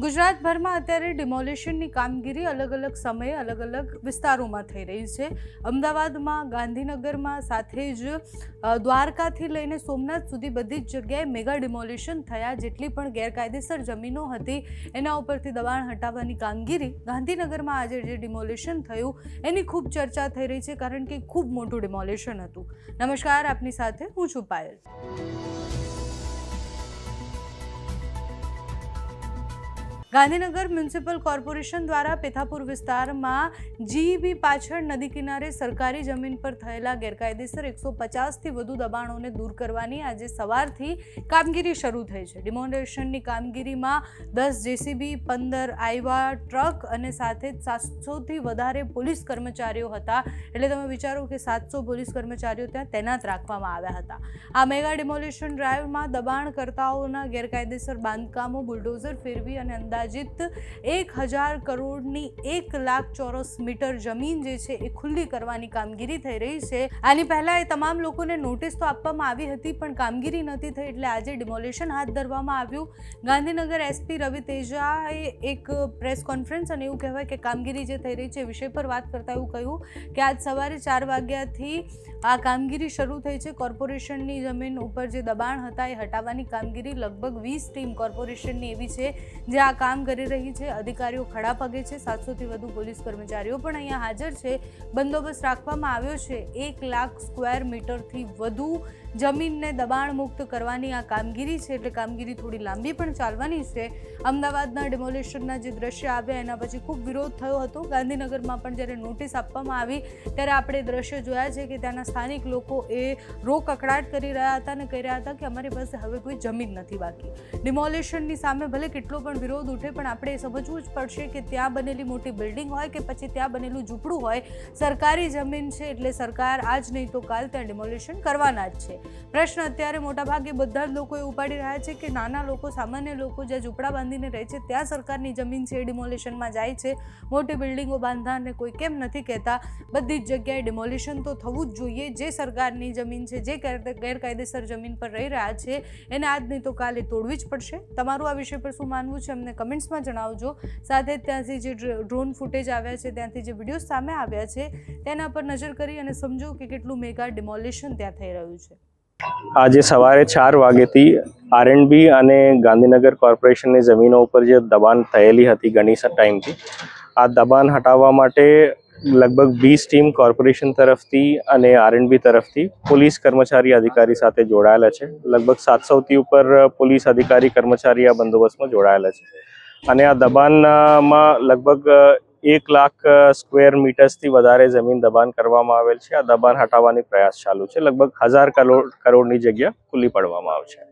ગુજરાતભરમાં અત્યારે ડિમોલિશનની કામગીરી અલગ અલગ સમયે અલગ અલગ વિસ્તારોમાં થઈ રહી છે. અમદાવાદમાં, ગાંધીનગરમાં સાથે જ દ્વારકાથી લઈને સોમનાથ સુધી બધી જ જગ્યાએ મેગા ડિમોલિશન થયા જેટલી પણ ગેરકાયદેસર જમીનો હતી, એના ઉપરથી દબાણ હટાવવાની કામગીરી ગાંધીનગરમાં આજે જે ડિમોલિશન થયું, એની ખૂબ ચર્ચા થઈ રહી છે કારણ કે ખૂબ મોટું ડિમોલિશન હતું. નમસ્કાર, આપની સાથે હું છું પાયલ. ગાંધીનગર મ્યુનિસિપલ કોર્પોરેશન દ્વારા પેથાપુર વિસ્તારમાં જીઈબી પાછળ નદી કિનારે સરકારી જમીન પર થયેલા ગેરકાયદેસર એકસો પચાસથી વધુ દબાણોને દૂર કરવાની આજે સવારથી કામગીરી શરૂ થઈ છે. ડિમોલેશનની કામગીરીમાં દસ જેસીબી, પંદર આઈવા ટ્રક અને સાથે જ સાતસોથી વધારે પોલીસ કર્મચારીઓ હતા. એટલે તમે વિચારો કે સાતસો પોલીસ કર્મચારીઓ ત્યાં તૈનાત રાખવામાં આવ્યા હતા. આ મેગા ડિમોલિશન ડ્રાઈવમાં દબાણકર્તાઓના ગેરકાયદેસર બાંધકામો બુલડોઝર ફેરવી અને અંદાજિત એક હજાર કરોડની એક લાખ ચોરસ મીટર જમીન જે છે એ ખુલ્લી કરવાની કામગીરી થઈ રહી છે. આની પહેલાં એ તમામ લોકોને નોટિસ તો આપવામાં આવી હતી, પણ કામગીરી નથી થઈ એટલે આજે ડિમોલિશન હાથ ધરવામાં આવ્યું. ગાંધીનગર એસપી રવિ તેજાએ એક પ્રેસ કોન્ફરન્સ અને એવું કહેવાય કે કામગીરી જે થઈ રહી છે વિષય પર વાત કરતા એવું કહ્યું કે આજ સવારે ચાર વાગ્યાથી આ કામગીરી શરૂ થઈ છે. કોર્પોરેશનની જમીન ઉપર જે દબાણ હતા એ હટાવવાની કામગીરી લગભગ વીસ ટીમ કોર્પોરેશનની એવી છે, જે આ કામ કરી રહી છે. અધિકારીઓ ખડા પગે છે. સાતસોથી વધુ પોલીસ કર્મચારીઓ પણ અહીંયા હાજર છે. બંદોબસ્ત રાખવામાં આવ્યો છે. એક લાખ સ્ક્વેર મીટરથી વધુ જમીનને દબાણ મુક્ત કરવાની આ કામગીરી છે. એટલે કામગીરી થોડી લાંબી પણ ચાલવાની છે. અમદાવાદના ડિમોલેશનના જે દ્રશ્ય આવ્યા એના પછી ખૂબ વિરોધ થયો હતો. ગાંધીનગરમાં પણ જ્યારે નોટિસ આપવામાં આવી, ત્યારે આપણે દ્રશ્ય જોયા છે કે ત્યાંના સ્થાનિક લોકો એ રો કકડાટ કરી રહ્યા હતા અને કહી રહ્યા હતા કે અમારી પાસે હવે કોઈ જમીન નથી બાકી. ડિમોલેશનની સામે ભલે કેટલો પણ વિરોધ ઉઠે પણ આપણે સમજવું જ પડશે કે ત્યાં બનેલી મોટી બિલ્ડિંગ હોય કે પછી ત્યાં બનેલું ઝૂંપડું હોય, સરકારી જમીન છે એટલે સરકાર આજ નહીં તો કાલ ત્યાં ડિમોલેશન કરવાના જ છે. પ્રશ્ન અત્યારે મોટાભાગે બધા જ લોકો એ ઉપાડી રહ્યા છે કે નાના લોકો, સામાન્ય લોકો જ્યાં ઝૂંપડા બાંધીને રહે છે, ત્યાં સરકારની જમીન છે એ ડિમોલેશનમાં જાય છે. મોટી બિલ્ડિંગો બાંધવાને કોઈ કેમ નથી કહેતા. બધી જ જગ્યાએ ડિમોલિશન તો થવું જ જોઈએ. જે સરકારની જમીન છે, જે ગેરકાયદેસર જમીન પર રહી રહ્યા છે, એને આજ નહીં તો કાલે તોડવી જ પડશે. તમારું આ વિષય પર શું માનવું છે? અમને કમેન્ટ્સમાં જણાવજો. સાથે ત્યાંથી જે ડ્રોન ફૂટેજ આવ્યા છે, ત્યાંથી જે વીડિયો સામે આવ્યા છે, તેના પર નજર કરી અને સમજો કે કેટલું મેગા ડિમોલિશન ત્યાં થઈ રહ્યું છે. આજે સવારે ચાર વાગ્યેથી આરએનબી અને ગાંધીનગર કોર્પોરેશનની જમીનો ઉપર જે દબાણ થયેલી હતી ઘણી ટાઈમથી, આ દબાણ હટાવવા માટે લગભગ વીસ ટીમ કોર્પોરેશન તરફથી અને આરએનબી તરફથી પોલીસ કર્મચારી અધિકારી સાથે જોડાયેલા છે. લગભગ સાતસોથી ઉપર પોલીસ અધિકારી કર્મચારી આ બંદોબસ્તમાં જોડાયેલા છે. અને આ દબાણમાં લગભગ એક લાખ સ્ક્વેર મીટર્સથી વધારે જમીન દબાણ કરવામાં આવેલ છે. આ દબાણ હટાવવાની પ્રયાસ ચાલુ છે. લગભગ હજાર કરોડ, કરોડની જગ્યા ખુલ્લી પાડવામાં આવશે.